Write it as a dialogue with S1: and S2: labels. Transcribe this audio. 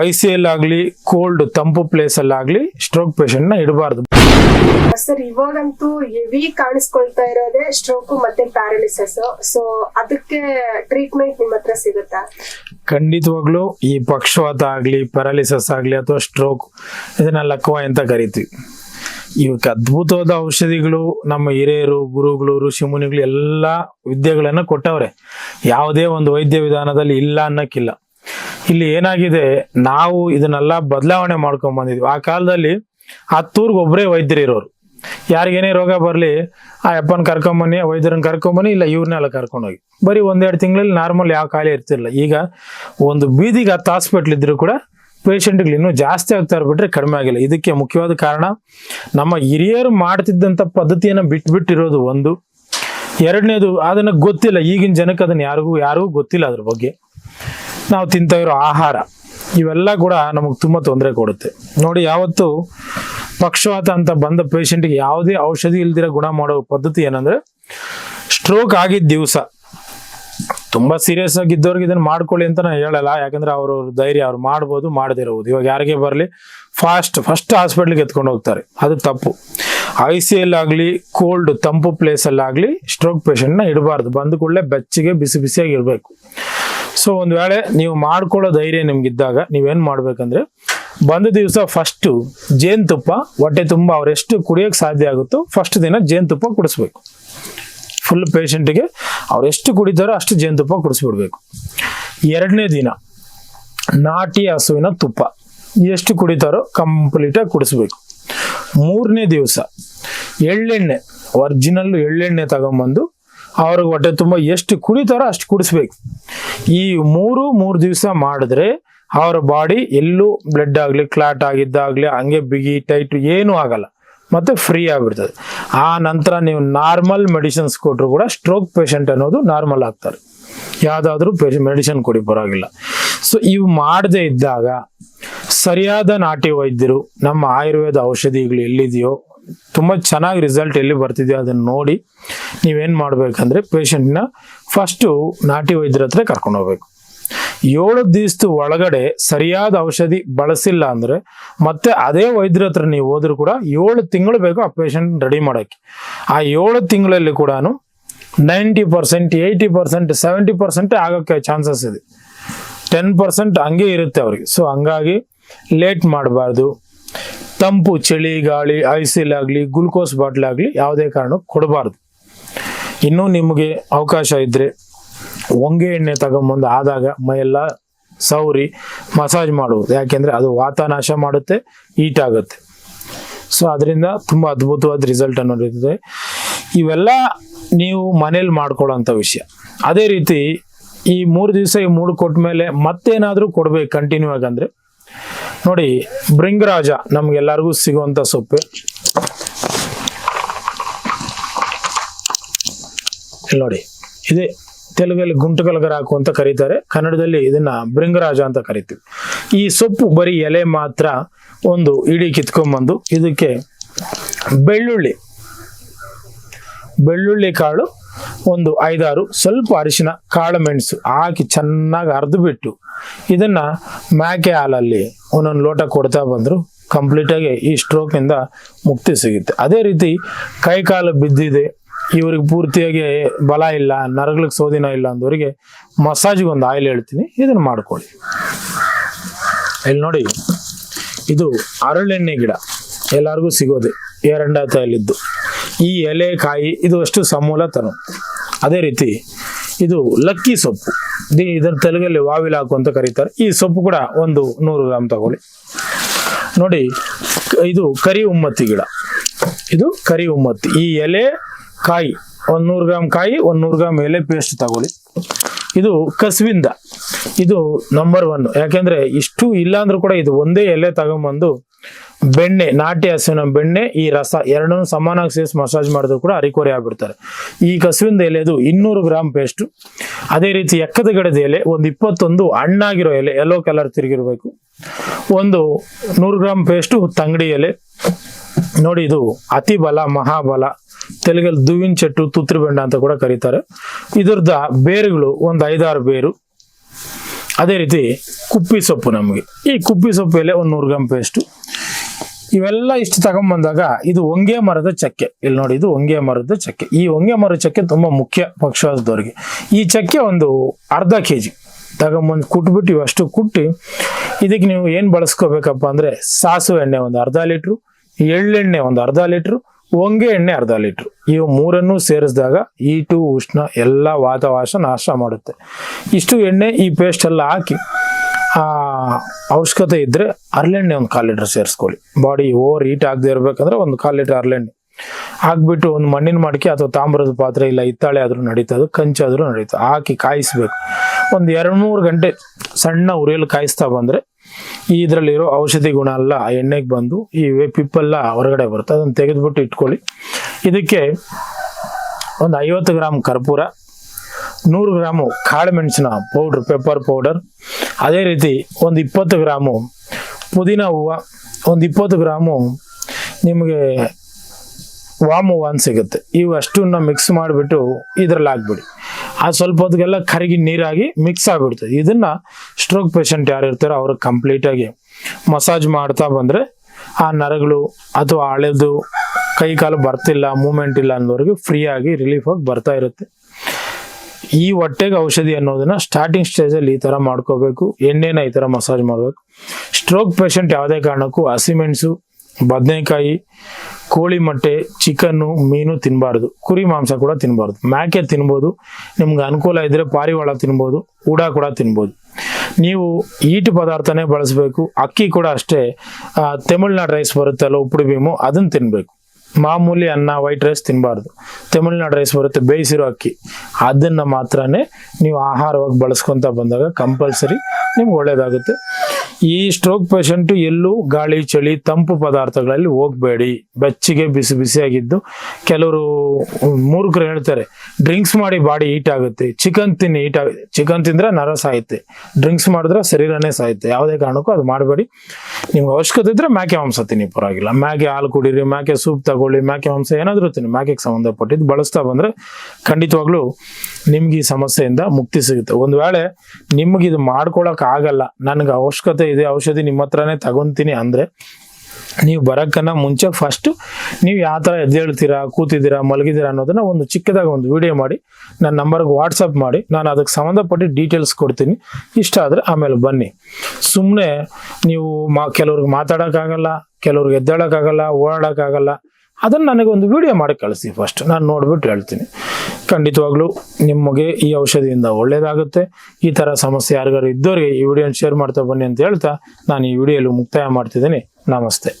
S1: I C L ಆಗಲಿ cold ತಂಪು ಪ್ಲೇಸಲ್ಲಾಗಲಿ ಸ್ಟ್ರೋಕ್ ಪೇಷಂಟ್ನ ಇಡಬಾರ್ದು.
S2: ಸರ್ ಇವಾಗಂತೂ ಹೆವಿ ಕಾಣಿಸ್ಕೊಳ್ತಾ ಇರೋದೇ ಸ್ಟ್ರೋಕ್ ಮತ್ತೆ ಪ್ಯಾರಾಲಿಸಿಸ್ ಸೊ ಅದಕ್ಕೆ ಟ್ರೀಟ್ಮೆಂಟ್ ನಿಮ್ಮ ಹತ್ರ ಸಿಗುತ್ತಾ?
S1: ಖಂಡಿತವಾಗ್ಲೂ ಈ ಪಕ್ಷವಾತ ಆಗಲಿ ಪ್ಯಾರಾಲಿಸಸ್ ಆಗಲಿ ಅಥವಾ ಸ್ಟ್ರೋಕ್ ಇದನ್ನ ಲಕ್ವ ಅಂತ ಕರಿತೀವಿ. ಇವಕ್ಕೆ ಅದ್ಭುತವಾದ ಔಷಧಿಗಳು ನಮ್ಮ ಹಿರಿಯರು ಗುರುಗಳು ಋಷಿಮುನಿಗಳು ಎಲ್ಲ ವಿದ್ಯೆಗಳನ್ನು ಕೊಟ್ಟವ್ರೆ. ಯಾವುದೇ ಒಂದು ವೈದ್ಯ ವಿಧಾನದಲ್ಲಿ ಇಲ್ಲ ಅನ್ನಕ್ಕಿಲ್ಲ. ಇಲ್ಲಿ ಏನಾಗಿದೆ? ನಾವು ಇದನ್ನೆಲ್ಲ ಬದಲಾವಣೆ ಮಾಡ್ಕೊಂಡ್ ಬಂದಿದ್ವಿ. ಆ ಕಾಲದಲ್ಲಿ ಹತ್ತೂರ್ಗೆ ಒಬ್ಬರೇ ವೈದ್ಯರು ಇರೋರು. ಯಾರಿಗೇನೇ ರೋಗ ಬರಲಿ, ಆ ಅಪ್ಪನ ಕರ್ಕೊಂಬನ್ನಿ ವೈದ್ಯರನ್ನ ಕರ್ಕೊಂಬನ್ನಿ ಇಲ್ಲ ಇವ್ರನ್ನೆಲ್ಲ ಕರ್ಕೊಂಡೋಗಿ ಬರೀ ಒಂದೆರಡು ತಿಂಗಳಲ್ಲಿ ನಾರ್ಮಲ್ ಯಾವ ಖಾಲಿ ಇರ್ತಿರಲಿಲ್ಲ. ಈಗ ಒಂದು ಬೀದಿಗೆ ಹತ್ತು ಹಾಸ್ಪಿಟ್ಲ್ ಇದ್ರೂ ಕೂಡ ಪೇಷಂಟ್ಗಳು ಇನ್ನೂ ಜಾಸ್ತಿ ಆಗ್ತಾ ಇರ್ಬಿಟ್ರೆ ಕಡಿಮೆ ಆಗಿಲ್ಲ. ಇದಕ್ಕೆ ಮುಖ್ಯವಾದ ಕಾರಣ ನಮ್ಮ ಹಿರಿಯರು ಮಾಡ್ತಿದ್ದಂಥ ಪದ್ಧತಿಯನ್ನು ಬಿಟ್ಬಿಟ್ಟಿರೋದು ಒಂದು. ಎರಡನೇದು, ಅದನ್ನು ಗೊತ್ತಿಲ್ಲ. ಈಗಿನ ಜನಕ್ಕೆ ಅದನ್ನ ಯಾರಿಗೂ ಯಾರಿಗೂ ಗೊತ್ತಿಲ್ಲ ಅದ್ರ ಬಗ್ಗೆ. ನಾವು ತಿಂತಾ ಇರೋ ಆಹಾರ, ಇವೆಲ್ಲ ಕೂಡ ನಮಗೆ ತುಂಬ ತೊಂದರೆ ಕೊಡುತ್ತೆ. ನೋಡಿ, ಯಾವತ್ತು ಪಕ್ಷವಾತ ಅಂತ ಬಂದ ಪೇಷಂಟ್ಗೆ ಯಾವುದೇ ಔಷಧಿ ಇಲ್ದಿರ ಗುಣ ಮಾಡೋ ಪದ್ಧತಿ ಏನಂದ್ರೆ ಸ್ಟ್ರೋಕ್ ಆಗಿದ್ದ ದಿವಸ. ತುಂಬಾ ಸೀರಿಯಸ್ ಆಗಿದ್ದವ್ರಿಗೆ ಇದನ್ನ ಮಾಡ್ಕೊಳ್ಳಿ ಅಂತ ನಾನು ಹೇಳಲ್ಲ, ಯಾಕಂದ್ರೆ ಅವ್ರ ಧೈರ್ಯ ಅವ್ರು ಮಾಡ್ಬೋದು, ಮಾಡದೇ ಇರಬಹುದು ಇವಾಗ ಯಾರಿಗೆ ಬರಲಿ ಫಾಸ್ಟ್ ಫಸ್ಟ್ ಹಾಸ್ಪಿಟ್ಲಿಗೆ ಎತ್ಕೊಂಡು ಹೋಗ್ತಾರೆ. ಅದು ತಪ್ಪು. ಐ ಸಿ ಎಲ್ ಆಗಲಿ ಕೋಲ್ಡ್ ತಂಪು ಪ್ಲೇಸಲ್ಲಾಗಲಿ ಸ್ಟ್ರೋಕ್ ಪೇಷಂಟ್ನ ಇಡಬಾರ್ದು. ಬಂದ ಕೂಡಲೇ ಬೆಚ್ಚಗೆ, ಬಿಸಿ ಬಿಸಿಯಾಗಿ ಇರಬೇಕು. ಸೊ ಒಂದು ವೇಳೆ ನೀವು ಮಾಡ್ಕೊಳ್ಳೋ ಧೈರ್ಯ ನಿಮ್ಗಿದ್ದಾಗ ನೀವೇನು ಮಾಡ್ಬೇಕಂದ್ರೆ, ಬಂದ ದಿವಸ ಫಸ್ಟು ಜೇನುತುಪ್ಪ, ಹೊಟ್ಟೆ ತುಂಬ ಅವರೆಷ್ಟು ಕುಡಿಯೋಕೆ ಸಾಧ್ಯ ಆಗುತ್ತೋ ಫಸ್ಟ್ ದಿನ ಜೇನುತುಪ್ಪ ಕುಡಿಸ್ಬೇಕು. ಫುಲ್ ಪೇಷಂಟ್ಗೆ ಅವ್ರು ಎಷ್ಟು ಕುಡಿತಾರೋ ಅಷ್ಟು ಜೇನುತುಪ್ಪ ಕುಡಿಸ್ಬಿಡ್ಬೇಕು. ಎರಡನೇ ದಿನ ನಾಟಿ ಹಸುವಿನ ತುಪ್ಪ. ಎಷ್ಟು ಕುಡಿತಾರೋ ಕಂಪ್ಲೀಟಾಗಿ ಕುಡಿಸ್ಬೇಕು. ಮೂರನೇ ದಿವಸ ಎಳ್ಳೆಣ್ಣೆ ಒರಿಜಿನಲ್ ಎಳ್ಳೆಣ್ಣೆ ತಗೊಂಬಂದು ಅವ್ರಿಗೆ ಹೊಟ್ಟೆ ತುಂಬ ಎಷ್ಟು ಕುಡಿತಾರೋ ಅಷ್ಟು ಕುಡಿಸ್ಬೇಕು. ಈ ಮೂರು ಮೂರು ದಿವಸ ಮಾಡಿದ್ರೆ ಅವರ ಬಾಡಿ ಎಲ್ಲೂ ಬ್ಲಡ್ ಆಗಲಿ, ಕ್ಲಾಟ್ ಆಗಿದ್ದಾಗಲಿ, ಹಂಗೆ ಬಿಗಿ, ಟೈಟ್ ಏನೂ ಆಗಲ್ಲ. ಮತ್ತೆ ಫ್ರೀ ಆಗಿಬಿಡ್ತದೆ. ಆ ನಂತರ ನೀವು ನಾರ್ಮಲ್ ಮೆಡಿಸಿನ್ಸ್ ಕೊಟ್ಟರು ಕೂಡ ಸ್ಟ್ರೋಕ್ ಪೇಷಂಟ್ ಅನ್ನೋದು ನಾರ್ಮಲ್ ಆಗ್ತಾರೆ. ಯಾವುದಾದ್ರೂ ಮೆಡಿಸಿನ್ ಕೊಡಿ, ಪರವಾಗಿಲ್ಲ. ಸೊ, ಇವು ಮಾಡದೇ ಇದ್ದಾಗ ಸರಿಯಾದ ನಾಟಿ ವೈದ್ಯರು ನಮ್ಮ ಆಯುರ್ವೇದ ಔಷಧಿಗಳು ಎಲ್ಲಿದೆಯೋ ತುಂಬ ಚೆನ್ನಾಗಿ ರಿಸಲ್ಟ್ ಎಲ್ಲಿ ಬರ್ತಿದೆಯೋ ಅದನ್ನು ನೋಡಿ ನೀವೇನು ಮಾಡಬೇಕಂದ್ರೆ ಪೇಷಂಟ್ನ ಫಸ್ಟು ನಾಟಿ ವೈದ್ಯರ ಹತ್ರ ಕರ್ಕೊಂಡು ಹೋಗ್ಬೇಕು. ಏಳು ದಿವಸದ ಒಳಗಡೆ ಸರಿಯಾದ ಔಷಧಿ ಬಳಸಿಲ್ಲ ಅಂದ್ರೆ ಮತ್ತೆ ಅದೇ ವೈದ್ಯರ ಹತ್ರ ನೀವು ಹೋದ್ರು ಕೂಡ ಏಳು ತಿಂಗಳು ಬೇಕು ಆ ಪೇಷಂಟ್ ರೆಡಿ ಮಾಡೋಕ್ಕೆ. ಆ ಏಳು ತಿಂಗಳಲ್ಲಿ ಕೂಡ ninety percent, eighty percent, seventy percent ಆಗೋಕ್ಕೆ ಚಾನ್ಸಸ್ ಇದೆ. ಟೆನ್ ಪರ್ಸೆಂಟ್ ಹಂಗೆ ಇರುತ್ತೆ ಅವ್ರಿಗೆ. ಸೊ ಹಂಗಾಗಿ ಲೇಟ್ ಮಾಡಬಾರ್ದು. ತಂಪು, ಚಳಿ, ಗಾಳಿ, ಐಸಿಲ್ ಆಗಲಿ, ಗ್ಲುಕೋಸ್ ಬಾಟ್ಲ್ ಆಗಲಿ ಯಾವುದೇ ಕಾರಣಕ್ಕೂ ಕೊಡಬಾರ್ದು. ಇನ್ನೂ ನಿಮಗೆ ಅವಕಾಶ ಇದ್ದರೆ ಹೊಂಗೆ ಎಣ್ಣೆ ತಗೊಂಬಂದು ಆದಾಗ ಮೈಯೆಲ್ಲ ಸೌರಿ ಮಸಾಜ್ ಮಾಡುವುದು. ಯಾಕೆಂದರೆ ಅದು ವಾತಾನಾಶ ಮಾಡುತ್ತೆ, ಹೀಟ್ ಆಗುತ್ತೆ. ಸೊ ಅದರಿಂದ ತುಂಬ ಅದ್ಭುತವಾದ ರಿಸಲ್ಟ್ ಅನ್ನೋದು ಇರ್ತದೆ ಇವೆಲ್ಲ ನೀವು ಮನೇಲಿ ಮಾಡ್ಕೊಳ್ಳೋಂಥ ವಿಷಯ. ಅದೇ ರೀತಿ ಈ ಮೂರು ದಿವಸ ಈ ಮೂರು ಕೊಟ್ಟ ಮೇಲೆ ಮತ್ತೇನಾದರೂ ಕೊಡ್ಬೇಕು ಕಂಟಿನ್ಯೂ ಆಗಂದ್ರೆ ನೋಡಿ ಭೃಂಗರಾಜ ನಮ್ಗೆಲ್ಲರಿಗೂ ಸಿಗುವಂಥ ಸೊಪ್ಪು. ನೋಡಿ, ಇದೇ ತೆಲುಗಲ್ಲಿ ಗುಂಟುಕಲಗರ ಹಾಕು ಅಂತ ಕರೀತಾರೆ. ಕನ್ನಡದಲ್ಲಿ ಇದನ್ನ ಭೃಂಗರಾಜ ಅಂತ ಕರಿತೀವಿ. ಈ ಸೊಪ್ಪು ಬರೀ ಎಲೆ ಮಾತ್ರ ಒಂದು ಇಡೀ ಕಿತ್ಕೊಂಡ್ಬಂದು, ಇದಕ್ಕೆ ಬೆಳ್ಳುಳ್ಳಿ ಬೆಳ್ಳುಳ್ಳಿ ಕಾಳು ಒಂದು ಐದಾರು ಸ್ವಲ್ಪ ಅರಿಶಿನ ಕಾಳುಮೆಣಸು ಹಾಕಿ ಚೆನ್ನಾಗಿ ಅರ್ದು ಬಿಟ್ಟು ಇದನ್ನ ಮ್ಯಾಕೆ ಹಾಲಲ್ಲಿ ಒಂದೊಂದು ಲೋಟ ಕೊಡ್ತಾ ಬಂದ್ರು ಕಂಪ್ಲೀಟಾಗಿ ಈ ಸ್ಟ್ರೋಕ್ನಿಂದ ಮುಕ್ತಿ ಸಿಗುತ್ತೆ. ಅದೇ ರೀತಿ ಕೈ ಕಾಲು ಬಿದ್ದಿದೆ, ಇವ್ರಿಗೆ ಪೂರ್ತಿಯಾಗಿ ಬಲ ಇಲ್ಲ, ನರಗಳಿಗೆ ಸೋದಿನ ಇಲ್ಲ ಅಂದವರಿಗೆ ಮಸಾಜ್ಗೆ ಒಂದು ಆಯಿಲ್ ಹೇಳ್ತೀನಿ, ಇದನ್ನ ಮಾಡ್ಕೊಳ್ಳಿ. ಇಲ್ಲಿ ನೋಡಿ, ಇದು ಅರಳೆಣ್ಣೆ ಗಿಡ ಎಲ್ಲರಿಗೂ ಸಿಗೋದೆ ಎರಡ ತೈಲಿದ್ದು. ಈ ಎಲೆ ಕಾಯಿ ಇದು ಅಷ್ಟು ಸಮೂಲ ತನು ಅದೇ ರೀತಿ ಇದು ಲಕ್ಕಿ ಸೊಪ್ಪು. ದಿ ಇದರ ತೆಲುಗಲ್ಲಿ ವಾವಿಲಾಕು ಅಂತ ಕರೀತಾರೆ. ಈ ಸೊಪ್ಪು ಕೂಡ ಒಂದು ನೂರು ಗ್ರಾಮ್ ತಗೊಳ್ಳಿ. ನೋಡಿ, ಇದು ಕರಿ ಉಮ್ಮತ್ತಿ ಗಿಡ. ಇದು ಕರಿ ಉಮ್ಮತ್ತಿ. ಈ ಎಲೆ ಕಾಯಿ ಒಂದ್ ನೂರು ಗ್ರಾಮ್ ಕಾಯಿ ಒಂದ್ ನೂರು ಗ್ರಾಮ್ ಎಲೆ ಪೇಸ್ಟ್ ತಗೊಳ್ಳಿ. ಇದು ಕಸುವಿಂದ. ಇದು ನಂಬರ್ ಒನ್ ಯಾಕೆಂದ್ರೆ ಇಷ್ಟು ಇಲ್ಲ ಅಂದ್ರೂ ಕೂಡ ಇದು ಒಂದೇ ಎಲೆ ತಗೊಂಬಂದು ಬೆಣ್ಣೆ, ನಾಟಿ ಹಸುವಿನ ಬೆಣ್ಣೆ, ಈ ರಸ ಎರಡನ್ನೂ ಸಮಾನಾಗಿ ಸೇರಿಸಿ ಮಸಾಜ್ ಮಾಡಿದ್ರು ಕೂಡ ಅರಿಕೋರಿ ಆಗ್ಬಿಡ್ತಾರೆ. ಈ ಕಸುವಿಂದ ಎಲೆದು ಇನ್ನೂರು ಗ್ರಾಮ್ ಪೇಸ್ಟ್ ಅದೇ ರೀತಿ ಎಕ್ಕದ ಗಿಡದ ಎಲೆ ಒಂದು ಇಪ್ಪತ್ತೊಂದು ಹಣ್ಣಾಗಿರೋ ಎಲೆ ಎಲ್ಲೋ ಕಲರ್ ತಿರುಗಿರ್ಬೇಕು. ಒಂದು ನೂರು ಗ್ರಾಮ್ ಪೇಸ್ಟು ತಂಗಡಿ ಎಲೆ. ನೋಡಿ ಇದು ಅತಿ ಬಲ ಮಹಾಬಲ. ತೆಲುಗಲ್ಲಿ ದುವಿನ ಚೆಟ್ಟು, ತುತ್ರಿ ಬೆಂಡ ಅಂತ ಕೂಡ ಕರೀತಾರೆ. ಇದ್ರದ ಬೇರುಗಳು ಒಂದು ಐದಾರು ಬೇರು. ಅದೇ ರೀತಿ ಕುಪ್ಪಿ ಸೊಪ್ಪು ನಮಗೆ. ಈ ಕುಪ್ಪಿ ಸೊಪ್ಪು ಎಲೆ ಒಂದು ನೂರು ಗ್ರಾಮ್ ಪೇಸ್ಟು ಇವೆಲ್ಲ ಇಷ್ಟು ತಗೊಂಬಂದಾಗ ಇದು ಒಂಗೆ ಮರದ ಚಕ್ಕೆ. ಇಲ್ಲಿ ನೋಡಿ, ಇದು ಒಂಗೆ ಮರದ ಚಕ್ಕೆ. ಈ ಒಂಗೆ ಮರದ ಚಕ್ಕೆ ತುಂಬಾ ಮುಖ್ಯ ಪಕ್ಷವಾದದವರಿಗೆ ಈ ಚಕ್ಕೆ ಒಂದು ಅರ್ಧ ಕೆ ಜಿ ತಗೊಂಬಂದು ಕುಟ್ಬಿಟ್ಟು ಇವಷ್ಟು ಕುಟ್ಟಿ, ಇದಕ್ಕೆ ನೀವು ಏನು ಬಳಸ್ಕೋಬೇಕಪ್ಪ ಅಂದ್ರೆ ಸಾಸಿವೆ ಎಣ್ಣೆ ಒಂದು ಅರ್ಧ ಲೀಟ್ರು, ಎಳ್ಳೆಣ್ಣೆ ಒಂದು ಅರ್ಧ ಲೀಟ್ರು, ಒಂಗೆ ಎಣ್ಣೆ ಅರ್ಧ ಲೀಟ್ರು. ಇವು ಮೂರನ್ನು ಸೇರಿಸಿದಾಗ ಈಟು, ಉಷ್ಣ ಎಲ್ಲ ವಾತಾವಾಸ ನಾಶ ಮಾಡುತ್ತೆ. ಇಷ್ಟು ಎಣ್ಣೆ ಈ ಪೇಸ್ಟ್ ಎಲ್ಲ ಹಾಕಿ, ಆ ಅವಶ್ಯಕತೆ ಇದ್ದರೆ ಹರಳೆಣ್ಣೆ ಒಂದು ಕಾಲು ಲೀಟರ್ ಸೇರಿಸ್ಕೊಳ್ಳಿ. ಬಾಡಿ ಓವರ್ ಹೀಟ್ ಆಗದೆ ಇರಬೇಕಂದ್ರೆ ಒಂದು ಕಾಲು ಲೀಟರ್ ಹರಳೆಣ್ಣೆ ಹಾಕ್ಬಿಟ್ಟು ಒಂದು ಮಣ್ಣಿನ ಮಡಿಕೆ ಅಥವಾ ತಾಮ್ರದ ಪಾತ್ರೆ ಇಲ್ಲ, ಹಿತ್ತಾಳೆ ಆದರೂ ನಡೀತದೆ ಕಂಚಾದರೂ ನಡೀತದೆ ಹಾಕಿ ಕಾಯಿಸ್ಬೇಕು. ಒಂದು ಎರಡು ಮೂರು ಗಂಟೆ ಸಣ್ಣ ಉರಿಯಲ್ಲಿ ಕಾಯಿಸ್ತಾ ಬಂದ್ರೆ ಇದರಲ್ಲಿರೋ ಔಷಧಿ ಗುಣ ಎಲ್ಲ ಎಣ್ಣೆಗೆ ಬಂದು ಈ ಪಿಪ್ಪೆಲ್ಲ ಹೊರಗಡೆ ಬರುತ್ತೆ. ಅದನ್ನು ತೆಗೆದುಬಿಟ್ಟು ಇಟ್ಕೊಳ್ಳಿ. ಇದಕ್ಕೆ ಒಂದು ಐವತ್ತು ಗ್ರಾಮ್ ಕರ್ಪೂರ ನೂರು ಗ್ರಾಮು ಕಾಳು ಮೆಣಸಿನ ಪೌಡ್ರ್ ಪೆಪ್ಪರ್ ಪೌಡರ್ ಅದೇ ರೀತಿ ಒಂದು ಇಪ್ಪತ್ತು ಗ್ರಾಮು ಪುದೀನ ಹೂವು, ಒಂದು ಇಪ್ಪತ್ತು ಗ್ರಾಮು ನಿಮಗೆ ವಾಮ್ ಹೂವು ಅಂತ ಸಿಗುತ್ತೆ. ಇವು ಅಷ್ಟನ್ನ ಮಿಕ್ಸ್ ಮಾಡಿಬಿಟ್ಟು ಇದ್ರಲ್ಲಿ ಹಾಕ್ಬಿಡಿ. ಆ ಸ್ವಲ್ಪ ಹೊತ್ತಿಗೆಲ್ಲ ಕರಗಿ ನೀರಾಗಿ ಮಿಕ್ಸ್ ಆಗಿಬಿಡ್ತದೆ. ಇದನ್ನು ಸ್ಟ್ರೋಕ್ ಪೇಷಂಟ್ ಯಾರು ಇರ್ತಾರೋ ಅವ್ರಿಗೆ ಕಂಪ್ಲೀಟಾಗಿ ಮಸಾಜ್ ಮಾಡ್ತಾ ಬಂದರೆ ಆ ನರಗಳು ಅಥವಾ ಹಳೆದು ಕೈ ಕಾಲು ಬರ್ತಿಲ್ಲ ಮೂಮೆಂಟ್ ಇಲ್ಲ ಅನ್ನೋರಿಗೆ ಫ್ರೀಯಾಗಿ ರಿಲೀಫ್ ಆಗಿ ಬರ್ತಾ ಇರುತ್ತೆ. ಈ ಹೊಟ್ಟೆಗೆ ಔಷಧಿ ಅನ್ನೋದನ್ನ ಸ್ಟಾರ್ಟಿಂಗ್ ಸ್ಟೇಜ್ ಅಲ್ಲಿ ಈ ತರ ಮಾಡ್ಕೋಬೇಕು. ಎಣ್ಣೆನ ಈ ತರ ಮಸಾಜ್ ಮಾಡಬೇಕು. ಸ್ಟ್ರೋಕ್ ಪೇಷಂಟ್ ಯಾವುದೇ ಕಾರಣಕ್ಕೂ ಹಸಿಮೆಣಸು, ಬದನೆಕಾಯಿ, ಕೋಳಿ ಮೊಟ್ಟೆ, ಚಿಕನ್ನು, ಮೀನು ತಿನ್ನಬಾರ್ದು ಕುರಿ ಮಾಂಸ ಕೂಡ ತಿನ್ನಬಾರ್ದು ಮ್ಯಾಕೆ ತಿನ್ಬೋದು. ನಿಮ್ಗೆ ಅನುಕೂಲ ಇದ್ದರೆ ಪಾರಿವಾಳ ತಿನ್ಬೋದು ಊಡ ಕೂಡ ತಿನ್ಬೋದು. ನೀವು ಈಟು ಪದಾರ್ಥನೇ ಬಳಸಬೇಕು. ಅಕ್ಕಿ ಕೂಡ ಅಷ್ಟೇ. ತಮಿಳ್ನಾಡು ರೈಸ್ ಬರುತ್ತಲ್ಲ, ಉಪ್ಪುಡಿ ಭೀಮು, ಅದನ್ನು ತಿನ್ನಬೇಕು ಮಾಮೂಲಿ ಅನ್ನ ವೈಟ್ ರೈಸ್ ತಿನ್ನಬಾರ್ದು ತಮಿಳ್ನಾಡು ರೈಸ್ ಬರುತ್ತೆ, ಬೇಯಿಸಿರೋ ಅಕ್ಕಿ. ಅದನ್ನು ಮಾತ್ರನೇ ನೀವು ಆಹಾರವಾಗಿ ಬಳಸ್ಕೊತ ಬಂದಾಗ ಕಂಪಲ್ಸರಿ ನಿಮ್ಗೆ ಒಳ್ಳೇದಾಗುತ್ತೆ. ಈ ಸ್ಟ್ರೋಕ್ ಪೇಷಂಟು ಎಲ್ಲೂ ಗಾಳಿ, ಚಳಿ, ತಂಪು ಪದಾರ್ಥಗಳಲ್ಲಿ ಹೋಗಬೇಡಿ. ಬೆಚ್ಚಗೆ ಬಿಸಿ ಬಿಸಿಯಾಗಿದ್ದು ಕೆಲವರು ಮೂರ್ಖರು ಹೇಳ್ತಾರೆ ಡ್ರಿಂಕ್ಸ್ ಮಾಡಿ ಬಾಡಿ ಹೀಟ್ ಆಗುತ್ತೆ ಚಿಕನ್ ತಿನ್ನಿ ಹೀಟ್ ಆಗುತ್ತೆ ಚಿಕನ್ ತಿಂದ್ರೆ ನರ ಸಾಯುತ್ತೆ ಡ್ರಿಂಕ್ಸ್ ಮಾಡಿದ್ರೆ ಶರೀರನೇ ಸಾಯುತ್ತೆ, ಯಾವುದೇ ಕಾರಣಕ್ಕೂ ಅದು ಮಾಡಬೇಡಿ. ನಿಮ್ಗೆ ಅವಶ್ಯಕತೆ ಇದ್ರೆ ಮ್ಯಾಕೆ ಮಾಂಸ ತಿನ್ನಿ, ಪರವಾಗಿಲ್ಲ. ಮ್ಯಾಕೆ ಹಾಲು ಕುಡೀರಿ, ಮ್ಯಾಕೆ ಸೂಪ್ ತಗೊಳ್ಳಿ, ಮ್ಯಾಕೆ ಮಾಂಸ ಏನಾದರೂ ತಿನ್ನಿ, ಮ್ಯಾಕೆಗೆ ಸಂಬಂಧಪಟ್ಟಿದ್ದು ಬಳಸ್ತಾ ಬಂದರೆ ಖಂಡಿತವಾಗ್ಲೂ ನಿಮ್ಗೆ ಈ ಸಮಸ್ಯೆಯಿಂದ ಮುಕ್ತಿ ಸಿಗುತ್ತೆ. ಒಂದು ವೇಳೆ ನಿಮ್ಗೆ ಇದು ಮಾಡ್ಕೊಳಕ್ ಆಗಲ್ಲ, ನನಗೆ ಅವಶ್ಯಕತೆ ಇದೆ, ಔಷಧಿ ನಿಮ್ಮ ಹತ್ರನೇ ತಗೊಂತೀನಿ ಅಂದ್ರೆ ನೀವು ಬರೋಕ್ಕನ್ನ ಮುಂಚೆ ಫಸ್ಟ್ ನೀವು ಯಾವ ಥರ ಎದ್ದೇಳ್ತೀರಾ, ಕೂತಿದ್ದೀರಾ, ಮಲಗಿದ್ದೀರಾ ಅನ್ನೋದನ್ನ ಒಂದು ಚಿಕ್ಕದಾಗಿ ಒಂದು ವಿಡಿಯೋ ಮಾಡಿ, ನನ್ನ ನಂಬರ್ಗೆ ವಾಟ್ಸಪ್ ಮಾಡಿ, ನಾನು ಅದಕ್ಕೆ ಸಂಬಂಧಪಟ್ಟು ಡೀಟೇಲ್ಸ್ ಕೊಡ್ತೀನಿ. ಇಷ್ಟ ಆದರೆ ಆಮೇಲೆ ಬನ್ನಿ. ಸುಮ್ಮನೆ ನೀವು ಮಾ, ಕೆಲವ್ರಿಗೆ ಮಾತಾಡೋಕ್ಕಾಗಲ್ಲ, ಕೆಲವ್ರಿಗೆ ಎದ್ದೇಳೋಕ್ಕಾಗಲ್ಲ, ಓಡಾಡೋಕ್ಕಾಗಲ್ಲ, ಅದನ್ನು ನನಗೆ ಒಂದು ವಿಡಿಯೋ ಮಾಡಿ ಕಳಿಸಿ ಫಸ್ಟ್ ನಾನು ನೋಡ್ಬಿಟ್ಟು ಹೇಳ್ತೀನಿ. ಖಂಡಿತವಾಗ್ಲೂ ನಿಮಗೆ ಈ ಔಷಧಿಯಿಂದ ಒಳ್ಳೇದಾಗುತ್ತೆ. ಈ ಥರ ಸಮಸ್ಯೆ ಯಾರಿಗಾರು ಇದ್ದವರಿಗೆ ಈ ವಿಡಿಯೋನ ಶೇರ್ ಮಾಡ್ತಾ ಬನ್ನಿ ಅಂತ ಹೇಳ್ತಾ ನಾನು ಈ ವಿಡಿಯೋಲ್ಲಿ ಮುಕ್ತಾಯ ಮಾಡ್ತಿದ್ದೀನಿ. ನಮಸ್ತೆ.